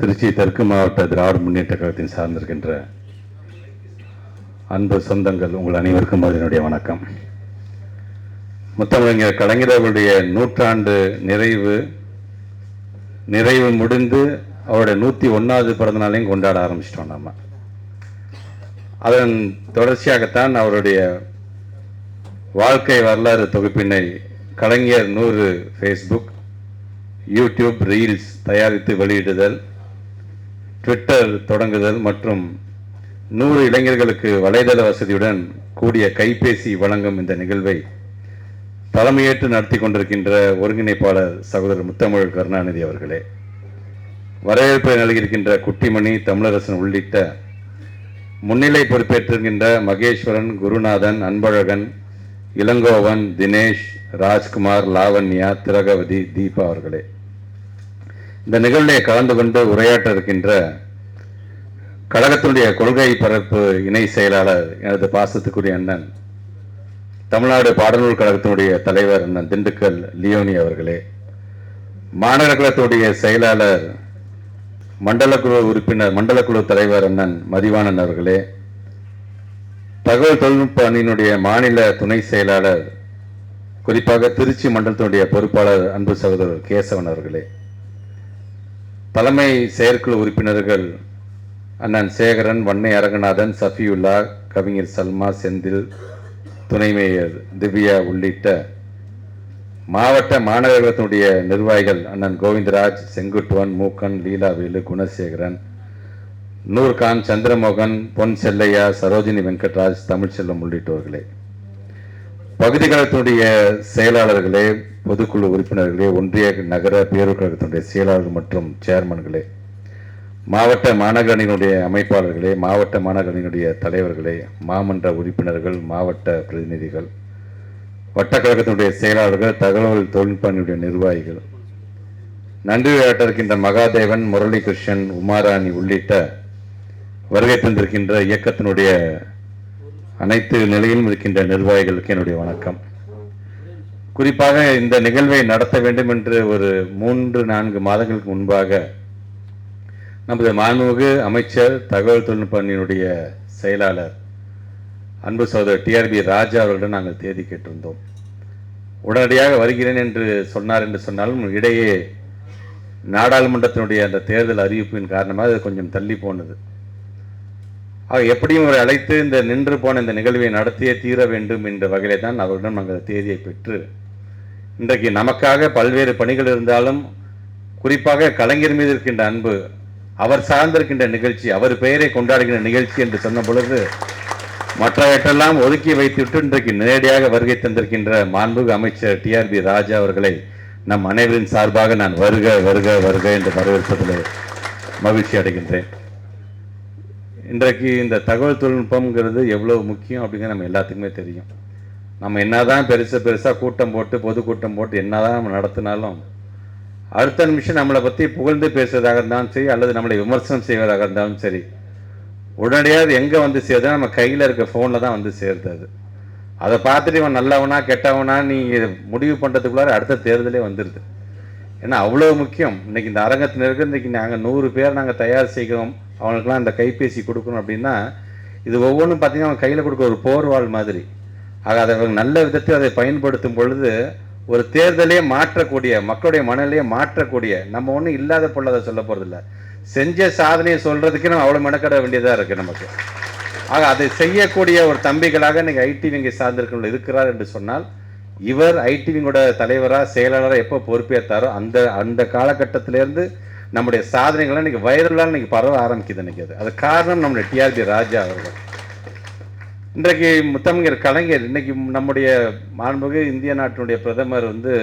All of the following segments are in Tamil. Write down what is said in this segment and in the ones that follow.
திருச்சி தெற்கு மாவட்ட திராவிட முன்னேற்ற கழகத்தின் சார்ந்திருக்கின்ற அன்பு சொந்தங்கள் உங்கள் அனைவருக்கும் அதனுடைய வணக்கம். முத்தமிழர் கலைஞர் அவருடைய நூற்றாண்டு நிறைவு நிறைவு முடிந்து அவருடைய நூற்றி ஒன்றாவது பிறந்த நாளையும் கொண்டாட ஆரம்பிச்சிட்டோம் நம்ம. அதன் தொடர்ச்சியாகத்தான் அவருடைய வாழ்க்கை வரலாறு தொகுப்பினை கலைஞர் நூறு ஃபேஸ்புக் யூடியூப் ரீல்ஸ் தயாரித்து வெளியிடுதல் ட்விட்டர் தொடங்குதல் மற்றும் நூறு இளைஞர்களுக்கு வலைதள வசதியுடன் கூடிய கைபேசி வழங்கும் இந்த நிகழ்வை தலைமையேற்று நடத்தி கொண்டிருக்கின்ற ஒருங்கிணைப்பாளர் சகோதரர் முத்தமிழ் கருணாநிதி அவர்களே. வரவேற்பை நல்கியிருக்கின்ற குட்டிமணி தமிழரசன் உள்ளிட்ட முன்னிலை பொறுப்பேற்றிருக்கின்ற மகேஸ்வரன் குருநாதன் அன்பழகன் இளங்கோவன் தினேஷ் ராஜ்குமார் லாவண்யா திரகவதி தீபா அவர்களே. இந்த நிகழ்விலே கலந்து கொண்டு உரையாற்ற இருக்கின்ற கழகத்தினுடைய கொள்கை பரப்பு இணை செயலாளர் எனது பாசத்துக்குரிய அண்ணன் தமிழ்நாடு பாடநூல் கழகத்தினுடைய தலைவர் அண்ணன் திண்டுக்கல் லியோனி அவர்களே மாநகர கழகத்துடைய செயலாளர் மண்டலக்குழு உறுப்பினர் மண்டலக்குழு தலைவர் அண்ணன் மதிவாணன் அவர்களே தகவல் தொழில்நுட்ப அணியினுடைய மாநில துணை செயலாளர் குறிப்பாக திருச்சி மண்டலத்தினுடைய பொறுப்பாளர் அன்பு சகோதரர் கேசவன் அவர்களே தலைமை செயற்குழு உறுப்பினர்கள் அண்ணன் சேகரன் வன்னை அரங்கநாதன் சஃபியுல்லா கவிஞர் சல்மா செந்தில் துணை மேயர் திவ்யா உள்ளிட்ட மாவட்ட மாநகரத்தினுடைய நிர்வாகிகள் அண்ணன் கோவிந்தராஜ் செங்குட்டுவன் மூக்கன் லீலாவேலு குணசேகரன் நூர்கான் சந்திரமோகன் பொன் செல்லையா சரோஜினி வெங்கட்ராஜ் தமிழ்ச்செல்வம் உள்ளிட்டவர்களே பகுதி கழகத்தினுடைய செயலாளர்களே பொதுக்குழு உறுப்பினர்களே ஒன்றிய நகர பேரூர் கழகத்தினுடைய செயலாளர்கள் மற்றும் சேர்மன்களே மாவட்ட மாநகரணியினுடைய அமைப்பாளர்களே மாவட்ட மாநகரணியினுடைய தலைவர்களே மாமன்ற உறுப்பினர்கள் மாவட்ட பிரதிநிதிகள் வட்டக்கழகத்தினுடைய செயலாளர்கள் தகவல் தொழில்நுட்ப நிர்வாகிகள் நன்றி விளையாட்டிருக்கின்ற மகாதேவன் முரளி கிருஷ்ணன் உமாராணி உள்ளிட்ட வருகை தந்திருக்கின்ற இயக்கத்தினுடைய அனைத்து நிலையிலும் இருக்கின்ற நிர்வாகிகளுக்கு என்னுடைய வணக்கம். குறிப்பாக இந்த நிகழ்வை நடத்த வேண்டும் என்று ஒரு மூன்று நான்கு மாதங்களுக்கு முன்பாக நமது மாண்புமிகு அமைச்சர் தகவல் தொழில்நுட்ப அணியினுடைய செயலாளர் அன்பு சகோதரர் டிஆர்பி ராஜா அவர்களிடம் நாங்கள் தேதி கேட்டிருந்தோம். உடனடியாக வருகிறேன் என்று சொன்னார் என்று சொன்னாலும் இடையே நாடாளுமன்றத்தினுடைய அந்த தேர்தல் அறிவிப்பின் காரணமாக அது கொஞ்சம் தள்ளி போனது. அவர் எப்படியும் அவரை அழைத்து இந்த நின்று போன இந்த நிகழ்வை நடத்தியே தீர வேண்டும் என்ற வகையிலே தான் அவரிடம் நாங்கள் தேதியை பெற்று இன்றைக்கு நமக்காக பல்வேறு பணிகள் இருந்தாலும் குறிப்பாக கலைஞர் மீது இருக்கின்ற அன்பு அவர் சார்ந்திருக்கின்ற நிகழ்ச்சி அவர் பெயரை கொண்டாடுகின்ற நிகழ்ச்சி என்று சொன்ன பொழுது மற்றவற்றெல்லாம் ஒதுக்கி வைத்துவிட்டு இன்றைக்கு நேரடியாக வருகை தந்திருக்கின்ற மாண்புகு அமைச்சர் டிஆர்பி ராஜா அவர்களை நம் அனைவரின் சார்பாக நான் வருக வருக வருக என்று வரவேற்பதில் மகிழ்ச்சி அடைகின்றேன். இன்றைக்கு இந்த தகவல் தொழில்நுட்பம்ங்கிறது எவ்வளோ முக்கியம் அப்படிங்கிறது நம்ம எல்லாத்துக்குமே தெரியும். நம்ம என்னதான் தான் பெருசாக கூட்டம் போட்டு பொதுக்கூட்டம் போட்டு என்னதான் நம்ம நடத்தினாலும் அடுத்த நிமிஷம் நம்மளை பற்றி புகழ்ந்து பேசுவதாக இருந்தாலும் சரி அல்லது நம்மளை விமர்சனம் செய்வதாக இருந்தாலும் சரி உடனடியாக அது எங்கே வந்து சேருதுன்னா நம்ம கையில் இருக்க ஃபோனில் தான் வந்து சேருது அது. அதை பார்த்துட்டு இவன் நல்லவனா கெட்டவனா நீ முடிவு பண்ணுறதுக்குள்ளார அடுத்த தேர்தலே வந்துடுது ஏன்னா அவ்வளோ முக்கியம். இன்றைக்கி இந்த அரங்கத்தில் இருக்க நாங்கள் நூறு பேர் நாங்கள் தயார் செய்கிறோம். அவனுக்கெல்லாம் அந்த கைபேசி கொடுக்கணும் அப்படின்னா இது ஒவ்வொன்றும் பார்த்தீங்கன்னா அவன் கையில் கொடுக்க ஒரு போர்வாள் மாதிரி. ஆக அதை அவங்க நல்ல விதத்தில் அதை பயன்படுத்தும் பொழுது ஒரு தேர்தலே மாற்றக்கூடிய மக்களுடைய மனநிலையை மாற்றக்கூடிய நம்ம ஒன்றும் இல்லாத பொருள் அதை சொல்ல போகிறதில்ல செஞ்ச சாதனையை சொல்கிறதுக்கே நம்ம அவ்வளோ மெனக்கட வேண்டியதாக இருக்குது நமக்கு. ஆக அதை செய்யக்கூடிய ஒரு தம்பிகளாக நீங்கள் ஐடி விங்கை இருக்கிறார் என்று சொன்னால் இவர் ஐடி விங்கோட தலைவராக செயலாளராக எப்போ பொறுப்பேற்றாரோ அந்த அந்த காலகட்டத்திலேருந்து நம்முடைய சாதனைகள்லாம் இன்னைக்கு வைரலாக இன்னைக்கு பரவ ஆரம்பிக்குது இன்றைக்கி அது. அது காரணம் நம்முடைய டிஆர்பி ராஜா அவர்கள். இன்றைக்கு முத்தமிழர் கலைஞர் இன்றைக்கி நம்முடைய மாண்புமிகு இந்திய நாட்டினுடைய பிரதமர் வந்து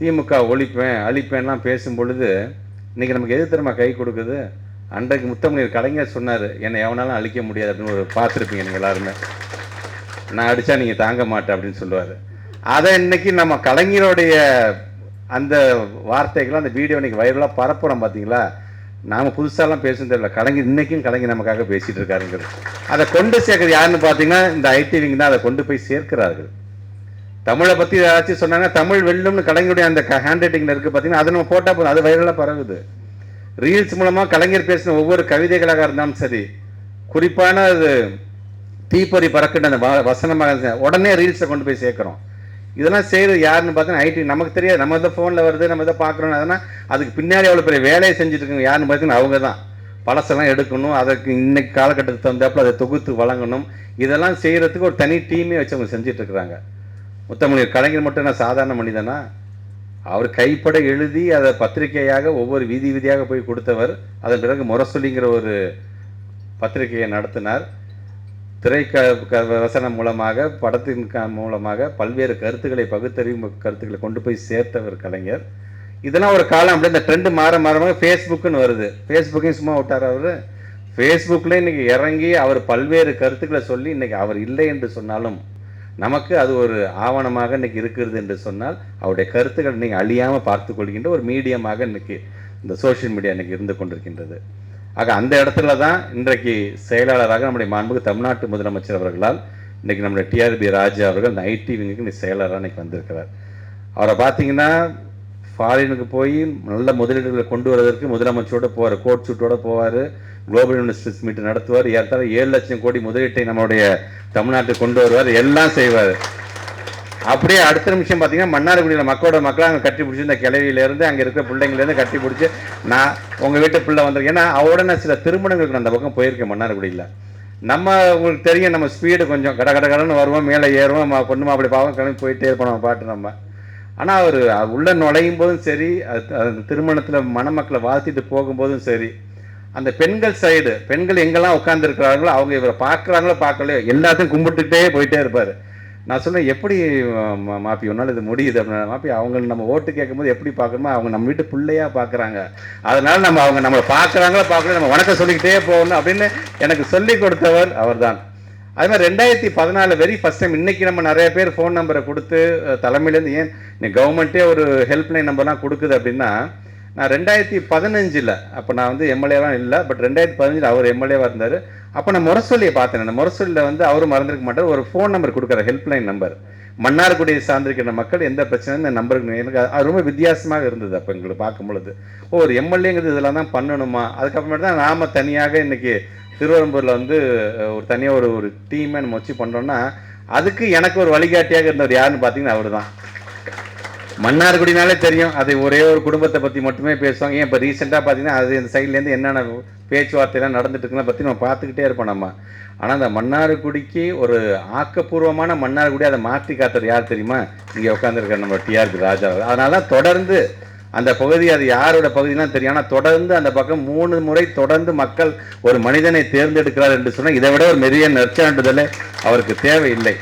திமுக ஒழிப்பேன் அழிப்பேன்லாம் பேசும் பொழுது இன்றைக்கி நமக்கு எது தெரியுமா கை கொடுக்குது? அன்றைக்கு முத்தமிழர் கலைஞர் சொன்னார் என்னை எவனாலும் அழிக்க முடியாது அப்படின்னு ஒரு பார்த்துருப்பீங்க நீங்கள் எல்லாருமே. நான் அடித்தா நீங்கள் தாங்க மாட்டேன் அப்படின்னு சொல்லுவார். அதை இன்றைக்கி நம்ம கலைஞருடைய அந்த வார்த்தைகளை அந்த வீடியோ இன்றைக்கி வைரலாக பரப்புகிறோம் பார்த்தீங்களா நாம் புதுசாலாம் பேசணும் தெரியல. கலைஞர் இன்றைக்கும் கலைஞர் நமக்காக பேசிகிட்டு இருக்காருங்கிறது. அதை கொண்டு சேர்க்குறது யாருன்னு பார்த்தீங்கன்னா இந்த ஐடிவிங்க தான். அதை கொண்டு போய் சேர்க்கிறார்கள். தமிழை பற்றி ஏதாச்சும் சொன்னாங்க தமிழ் வெள்ளம்னு கலைஞருடைய அந்த ஹேண்ட் ரைட்டிங்கில் இருக்குது பார்த்தீங்கன்னா அதை நம்ம போட்டால் போதும். அது வைரலாக பரவுது. ரீல்ஸ் மூலமாக கலைஞர் பேசின ஒவ்வொரு கவிதைகளாக இருந்தாலும் சரி குறிப்பான அது தீப்பொறி பறக்கின்ற அந்த வ- வசனமாக இருந்துச்சு. உடனே ரீல்ஸை கொண்டு போய் சேர்க்குறோம். இதெல்லாம் செய்கிறது யாருன்னு பார்த்தீங்கன்னா ஐடி நமக்கு தெரியாது. நம்ம இதை ஃபோனில் வருது நம்ம இதை பார்க்குறோம் அதனால் அதுக்கு பின்னாடி அவ்வளோ பெரிய வேலையை செஞ்சுட்டு இருக்காங்க யாருன்னு பார்த்தீங்கன்னா அவங்க தான் பழசெல்லாம் எடுக்கணும் அதற்கு இன்னைக்கு காலகட்டத்துக்கு தகுந்தாப்புல அதை தொகுத்து வழங்கணும். இதெல்லாம் செய்கிறதுக்கு ஒரு தனி டீமே வச்சு அவங்க செஞ்சிட்ருக்குறாங்க முத்தமொழி கலைஞர் மட்டும் என்ன சாதாரண மனிதனா? அவர் கைப்பட எழுதி அதை பத்திரிகையாக ஒவ்வொரு வீதி வீதியாக போய் கொடுத்தவர். அதன் பிறகு முரசொலிங்கிற ஒரு பத்திரிகையை நடத்தினார். திரைக்க க க- வசனம் மூலமாக படத்தின் மூலமாக பல்வேறு கருத்துக்களை பகுத்தறிவு கருத்துக்களை கொண்டு போய் சேர்த்தவர் கலைஞர். இதெல்லாம் ஒரு காலம் அப்படியே இந்த ட்ரெண்டு மாற மாற ஃபேஸ்புக்குன்னு வருது. ஃபேஸ்புக்கையும் சும்மா விட்டார் அவர்? ஃபேஸ்புக்கில் இன்றைக்கி இறங்கி அவர் பல்வேறு கருத்துக்களை சொல்லி இன்னைக்கு அவர் இல்லை என்று சொன்னாலும் நமக்கு அது ஒரு ஆவணமாக இன்றைக்கி இருக்கிறது என்று சொன்னால் அவருடைய கருத்துக்கள் இன்னைக்கு அழியாமல் பார்த்து கொள்கின்ற ஒரு மீடியமாக இன்றைக்கி இந்த சோஷியல் மீடியா இன்றைக்கி இருந்து கொண்டிருக்கின்றது. ஆக அந்த இடத்துல தான் இன்றைக்கு செயலாளராக நம்முடைய மாண்புக்கு தமிழ்நாட்டு முதலமைச்சர் அவர்களால் இன்றைக்கி நம்முடைய டிஆர்பி ராஜா அவர்கள் இந்த ஐடி விங்குக்கு இன்னைக்கு செயலாளராக இன்னைக்கு வந்திருக்கிறார். அவரை பார்த்தீங்கன்னா ஃபாரினுக்கு போய் நல்ல முதலீடுகளை கொண்டு வருவதற்கு முதலமைச்சரோட போவார் கோட் சூட்டோட போவார் குளோபல் இன்வெஸ்டர்ஸ் மீட் நடத்துவார். ஏற்கனவே ஏழு லட்சம் கோடி முதலீட்டை நம்மளுடைய தமிழ்நாட்டுக்கு கொண்டு வருவார் எல்லாம் செய்வார். அப்படியே அடுத்த நிமிஷம் பார்த்தீங்கன்னா மன்னார்குடியில் மக்களோட மக்கள் அங்கே கட்டி பிடிச்சி இந்த கிளவியிலேருந்து அங்கே இருக்கிற பிள்ளைங்கலேருந்து கட்டி பிடிச்சி நான் உங்கள் வீட்டு பிள்ளை வந்திருக்கேன். ஏன்னா அவட நான் சில திருமணங்களுக்கு நான் அந்த பக்கம் போயிருக்கேன் மன்னார்குடியில். நம்ம உங்களுக்கு தெரியும் நம்ம ஸ்பீடு கொஞ்சம் கட கட கடன்னு வருவோம் மேலே ஏறுவோம் மா- அப்படி பாவம் கிளம்பி போயிட்டே இருப்போம் நம்ம பாட்டு நம்ம. ஆனால் அவர் உள்ள நுழையும் போதும் சரி அது- திருமணத்தில் மணமக்களை வாழ்த்திட்டு போகும்போதும் சரி அந்த பெண்கள் சைடு பெண்கள் எங்கெல்லாம் உட்காந்துருக்கிறாங்களோ அவங்க இவரை பார்க்குறாங்களோ பார்க்கலையோ எல்லாத்தையும் கும்பிட்டுக்கிட்டே போயிட்டே இருப்பார். நான் சொன்னேன் எப்படி மா- மாப்பி உன்னால் இது முடியுது அப்படின்னா மாப்பி அவங்க நம்ம ஓட்டு கேட்கும்போது எப்படி பார்க்கணுமோ அவங்க நம்ம வீட்டு பிள்ளையா பார்க்குறாங்க. அதனால நம்ம அவங்க நம்மளை பார்க்குறாங்களா பார்க்கல நம்ம வணக்கம் சொல்லிக்கிட்டே போகணும் அப்படின்னு எனக்கு சொல்லி கொடுத்தவர் அவர்தான். அது மாதிரி ரெண்டாயிரத்தி பதினாலு வெரி ஃபர்ஸ்ட் டைம் இன்னைக்கு நம்ம நிறைய பேர் ஃபோன் நம்பரை கொடுத்து தலைமையிலேருந்து ஏன் நீ கவர்மெண்ட்டே ஒரு ஹெல்ப்லைன் நம்பர்லாம் கொடுக்குது அப்படின்னா நான் ரெண்டாயிரத்தி பதினஞ்சில் அப்போ நான் வந்து எம்எல்ஏலாம் இல்லை பட் ரெண்டாயிரத்தி பதினஞ்சில் அவர் எம்எல்ஏவாக இருந்தார். அப்போ நான் முரசொலியை பார்த்தேன். அந்த முரசொலியில் வந்து அவரும் மறந்துருக்க மாட்டார். ஒரு ஃபோன் நம்பர் கொடுக்குற ஹெல்ப்லைன் நம்பர் மன்னார்குடியை சார்ந்திருக்கிற மக்கள் எந்த பிரச்சனையும் இந்த நம்பருக்கு எனக்கு அது ரொம்ப வித்தியாசமாக இருந்தது அப்போ எங்களுக்கு பார்க்கும் பொழுது ஓ ஒரு எம்எல்ஏங்கிறது இதெல்லாம் தான் பண்ணணுமா? அதுக்கப்புறமேட்டு தான் நாம் தனியாக இன்றைக்கி திருவரம்பூரில் வந்து ஒரு தனியாக ஒரு ஒரு டீமை நம்ம வச்சு பண்ணுறோன்னா அதுக்கு எனக்கு ஒரு வழிகாட்டியாக இருந்தவர் யாருன்னு பார்த்தீங்கன்னா அவர் தான் மன்னார்குடினாலே தெரியும். அது ஒரே ஒரு குடும்பத்தை பற்றி மட்டுமே பேசுவாங்க. ஏன் இப்போ ரீசெண்டாக பார்த்தீங்கன்னா அது இந்த சைட்லேருந்து என்னென்ன பேச்சுவார்த்தையெல்லாம் நடந்துட்டு இருக்குன்னு பற்றி நம்ம பார்த்துக்கிட்டே இருப்போம் நம்ம. ஆனால் அந்த மன்னார்குடிக்கு ஒரு ஆக்கப்பூர்வமான மன்னார்குடி அதை மாற்றி காத்தது யார் தெரியுமா? இங்கே உட்காந்துருக்கார் நம்ம டிஆர்பி ராஜா. அதனால தான் தொடர்ந்து அந்த பகுதி அது யாரோட பகுதிலாம் தெரியும். ஆனால் தொடர்ந்து அந்த பக்கம் மூணு முறை தொடர்ந்து மக்கள் ஒரு மனிதனை தேர்ந்தெடுக்கிறார் என்று சொன்னால் இதை விட ஒரு மெரிய நற்சான்றிதழே அவருக்கு தேவையில்லை.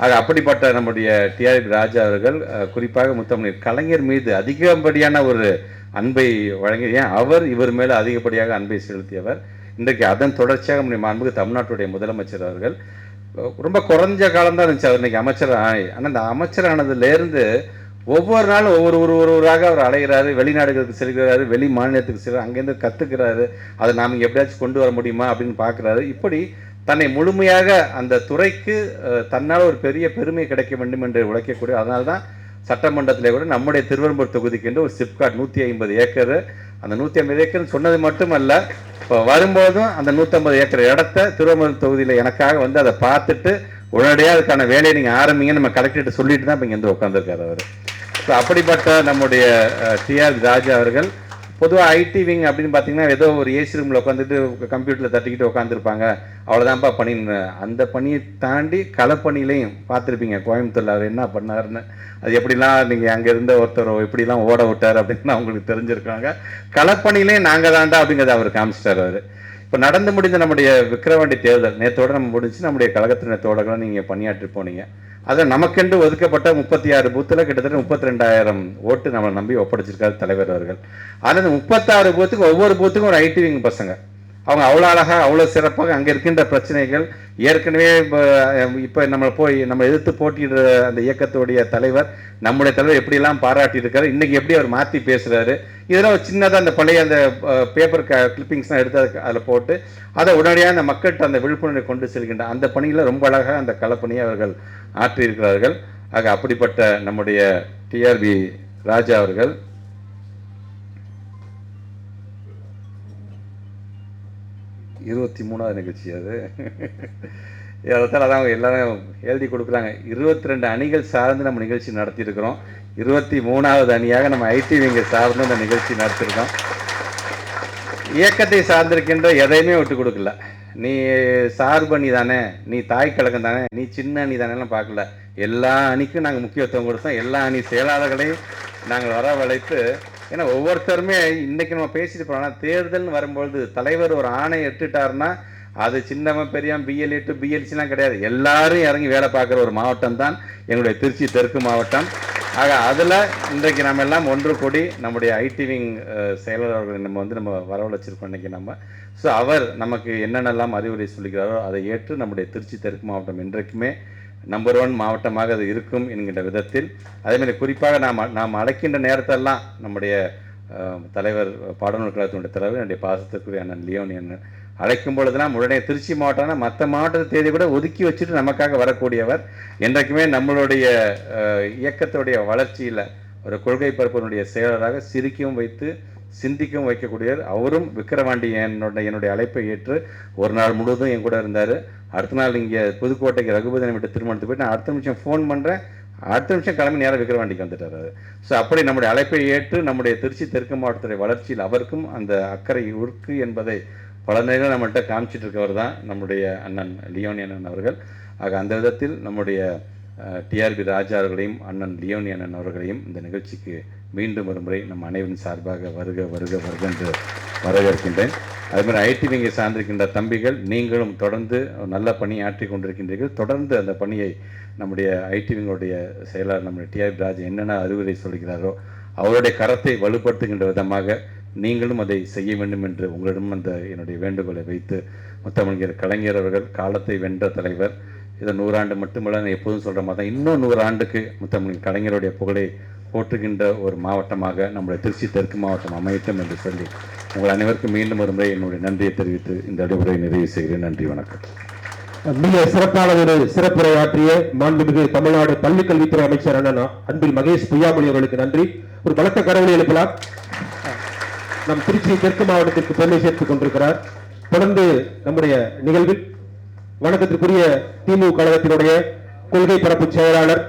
ஆக அப்படிப்பட்ட நம்முடைய டிஆர்பி ராஜா அவர்கள் குறிப்பாக முத்தமிழ் கலைஞர் மீது அதிகப்படியான ஒரு அன்பை வழங்கி ஏன் அவர் இவர் மேலே அதிகப்படியாக அன்பை செலுத்தியவர். இன்றைக்கு அதன் தொடர்ச்சியாக நம்முடைய மாண்புக்கு தமிழ்நாட்டுடைய முதலமைச்சர் அவர்கள் ரொம்ப குறைஞ்ச காலம் தான் இருந்துச்சு அவர் இன்னைக்கு அமைச்சர் ஆணை ஆனால் அந்த அமைச்சர் ஆனதுலேருந்து ஒவ்வொரு நாளும் ஒவ்வொரு ஒரு ஒருவராக அவர் அலைகிறாரு வெளிநாடுகளுக்கு செல்கிறாரு வெளி மாநிலத்துக்கு செல்கிறார் அங்கேருந்து கற்றுக்கிறாரு அதை நாம் இங்கே எப்படியாச்சும் கொண்டு வர முடியுமா அப்படின்னு பார்க்குறாரு. இப்படி தன்னை முழுமையாக அந்த துறைக்கு தன்னால் ஒரு பெரிய பெருமை கிடைக்க வேண்டும் என்று உழைக்கக்கூடிய அதனால தான் சட்டமன்றத்திலே கூட நம்முடைய திருவெரும்பூர் தொகுதிக்கென்று ஒரு சிப்காட் நூற்றி ஐம்பது ஏக்கர். அந்த நூற்றி ஐம்பது ஏக்கர்னு சொன்னது மட்டுமல்ல இப்போ வரும்போதும் அந்த நூற்றம்பது ஏக்கர் இடத்த திருவெரும்பூர் தொகுதியில் எனக்காக வந்து அதை பார்த்துட்டு உடனடியாக அதுக்கான வேலையை நீங்கள் ஆரம்பிங்க நம்ம கலெக்டர்கிட்ட சொல்லிட்டு தான் இப்போ இங்கே வந்து உட்காந்துருக்காரு அவர். ஸோ அப்படிப்பட்ட நம்முடைய டிஆர் ராஜா அவர்கள் பொதுவாக ஐடி விங் அப்படின்னு பார்த்தீங்கன்னா ஏதோ ஒரு ஏசி ரூமில் உட்காந்துட்டு கம்ப்யூட்டரில் தட்டிக்கிட்டு உட்காந்துருப்பாங்க அவ்வளோதான்ப்பா பண்ணின்னு அந்த பணியை தாண்டி களப்பணியிலையும் பார்த்துருப்பீங்க. கோயம்புத்தூரில் அவர் என்ன பண்ணாருன்னு. அது எப்படிலாம் நீங்கள் அங்கே இருந்த ஒருத்தர் எப்படிலாம் ஓட விட்டார் அப்படின்னு அவங்களுக்கு தெரிஞ்சிருக்காங்க. களப்பணியிலையும் நாங்கள் தாண்டா அப்படிங்கிறத அவர் காமிச்சிட்டார் அவர். இப்போ நடந்து முடிந்த நம்முடைய விக்கிரவாண்டி தேர்தல் நேற்றோடு நம்ம முடிஞ்சு நம்முடைய கழகத்தின தோழர்களும் நீங்கள் பணியாற்றி போனீங்க. அதில் நமக்கென்று ஒதுக்கப்பட்ட முப்பத்தி ஆறு பூத்தில் கிட்டத்தட்ட முப்பத்தி ரெண்டாயிரம் ஓட்டு நம்மளை நம்பி ஒப்படைச்சிருக்காரு தலைவர் அவர்கள். ஆனால் இந்த முப்பத்தாறு பூத்துக்கும் ஒவ்வொரு பூத்துக்கும் ஒரு ஐடி விங் பசங்க. அவங்க அவ்வளோ அழகாக அவ்வளோ சிறப்பாக அங்கே இருக்கின்ற பிரச்சனைகள் ஏற்கனவே இப்போ இப்போ நம்ம போய் நம்ம எதிர்த்து போட்டியிடுற அந்த இயக்கத்துடைய தலைவர் நம்முடைய தலைவர் எப்படியெல்லாம் பாராட்டியிருக்காரு இன்றைக்கி எப்படி அவர் மாற்றி பேசுகிறாரு இதெல்லாம் ஒரு சின்னதாக அந்த பழைய அந்த பேப்பர் க கிளிப்பிங்ஸ்லாம் எடுத்து அதுக்கு அதில் போட்டு அதை உடனடியாக அந்த மக்கள்கிட்ட அந்த விழிப்புணர்வை கொண்டு செல்கின்ற அந்த பணியில் ரொம்ப அழகாக அந்த களப்பணியை அவர்கள் ஆற்றியிருக்கிறார்கள். ஆக அப்படிப்பட்ட நம்முடைய டிஆர்பி ராஜா அவர்கள் இருபத்தி மூணாவது நிகழ்ச்சி அது. அதைத்தான் அதான் அவங்க எல்லாரும் எழுதி கொடுக்குறாங்க. இருபத்தி ரெண்டு அணிகள் சார்ந்து நம்ம நிகழ்ச்சி நடத்தியிருக்கிறோம். இருபத்தி மூணாவது அணியாக நம்ம ஐடி விங்க சார்ந்து அந்த நிகழ்ச்சி நடத்திருக்கோம் இயக்கத்தை சார்ந்திருக்கின்ற எதையுமே விட்டு கொடுக்கல. நீ சார்பணி தானே நீ தாய் கழகம் தானே நீ சின்ன அணி தானேலாம் பார்க்கல. எல்லா அணிக்கும் நாங்கள் முக்கியத்துவம் கொடுத்தோம். எல்லா அணி செயலாளர்களையும் நாங்கள் வரவழைத்து ஏன்னா ஒவ்வொருத்தருமே இன்றைக்கி நம்ம பேசிட்டு போனோம்னா தேர்தல்னு வரும்பொழுது தலைவர் ஒரு ஆணை எட்டுட்டாருன்னா அது சின்னவன் பெரியவன் பிஎல் எட்டு பிஎல்சிலாம் கிடையாது. எல்லாரும் இறங்கி வேலை பார்க்குற ஒரு மாவட்டம் தான் எங்களுடைய திருச்சி தெற்கு மாவட்டம். ஆக அதில் இன்றைக்கு நம்ம எல்லாம் ஒன்று கூடி நம்முடைய ஐடி விங் நம்ம வந்து நம்ம வரவழைச்சிருக்கோம் இன்றைக்கி நம்ம ஸோ அவர் நமக்கு என்னென்னலாம் அறிவுரை சொல்லிக்கிறாரோ அதை ஏற்று நம்முடைய திருச்சி தெற்கு மாவட்டம் இன்றைக்குமே நம்பர் ஒன் மாவட்டமாக அது இருக்கும் என்கின்ற விதத்தில். அதேமாதிரி குறிப்பாக நாம் நாம் அழைக்கின்ற நேரத்தெல்லாம் நம்முடைய தலைவர் பாடநூல் கழகத்தினுடைய தலைவர் என்னுடைய பாசத்திற்குரிய அண்ணன் லியோனி அண்ணன் அழைக்கும் பொழுதெல்லாம் உடனே திருச்சி மாவட்டம்னா மற்ற மாவட்ட தேதி கூட ஒதுக்கி வச்சுட்டு நமக்காக வரக்கூடியவர். என்றைக்குமே நம்மளுடைய இயக்கத்துடைய வளர்ச்சியில் ஒரு கொள்கை பரப்பினுடைய செயலராக சிரிக்கவும் வைத்து சிந்திக்கவும் வைக்கக்கூடியவர். அவரும் விக்கிரவாண்டி என்னோட என்னுடைய அழைப்பை ஏற்று ஒரு நாள் முழுவதும் என் கூட இருந்தார். அடுத்த நாள் இங்கே புதுக்கோட்டைக்கு ரகுபதனை விட்டு திருமணத்துக்கு போயிட்டு நான் அடுத்த நிமிஷம் ஃபோன் பண்ணுறேன் அடுத்த நிமிஷம் கிளம்பி நேரம் விக்கிரவாண்டிக்கு வந்துட்டார் ஸோ அப்படி நம்முடைய அழைப்பை ஏற்று நம்முடைய திருச்சி தெற்கு மாவட்டத்துடைய வளர்ச்சியில் அவருக்கும் அந்த அக்கறை இருக்கு என்பதை பல நேரம் நம்மள்கிட்ட காமிச்சிட்டு இருக்கவர் தான் நம்முடைய அண்ணன் லியோனி அண்ணன் அவர்கள். ஆக அந்த விதத்தில் நம்முடைய டிஆர்பி ராஜா அவர்களையும் அண்ணன் லியோனி அண்ணன் அவர்களையும் இந்த நிகழ்ச்சிக்கு மீண்டும் ஒரு முறை நம் அனைவரின் சார்பாக வருக வருக வருக என்று வரவேற்கின்றேன் அதுமாதிரி ஐடி விங்கை சார்ந்திருக்கின்ற தம்பிகள் நீங்களும் தொடர்ந்து நல்ல பணி ஆற்றி கொண்டிருக்கின்றீர்கள். தொடர்ந்து அந்த பணியை நம்முடைய ஐடி விங்களுடைய செயலாளர் நம்முடைய டிஆர்பி ராஜா என்னென்ன அறிவுரை சொல்கிறாரோ அவருடைய கரத்தை வலுப்படுத்துகின்ற விதமாக நீங்களும் அதை செய்ய வேண்டும் என்று உங்களிடம் அந்த என்னுடைய வேண்டுகோளை வைத்து முத்தமிழர் கலைஞர் அவர்கள் காலத்தை வென்ற தலைவர் இதை நூறாண்டு மட்டுமல்ல நான் எப்போதும் சொல்கிற மாதிரி இன்னும் நூறு ஆண்டுக்கு முத்தமிழ் கலைஞருடைய புகழை போற்றுகின்ற ஒரு மாவட்டமாக நம்முடைய திருச்சி தெற்கு மாவட்டம் அமையட்டும் என்று சொல்லி உங்கள் அனைவருக்கும் மீண்டும் ஒரு முறை என்னுடைய நன்றியை தெரிவித்து இந்த அடிமுறை நிறைவு செய்கிறேன். நன்றி வணக்கம். மிக சிறப்பான ஒரு சிறப்புரையாற்றிய மாண்புமிகு தமிழ்நாடு பள்ளிக்கல்வித்துறை அமைச்சர் அண்ணன் அன்பில் மகேஷ் பொய்யாமொழி அவர்களுக்கு நன்றி. ஒரு பலத்த கரவொலி எழுப்பலாம். நம் திருச்சி தெற்கு மாவட்டத்திற்கு பெருமை சேர்த்துக் கொண்டிருக்கிறார். தொடர்ந்து நம்முடைய நிகழ்வில் வணக்கத்திற்குரிய திமுக கழகத்தினுடைய கொள்கை பரப்பு செயலாளர்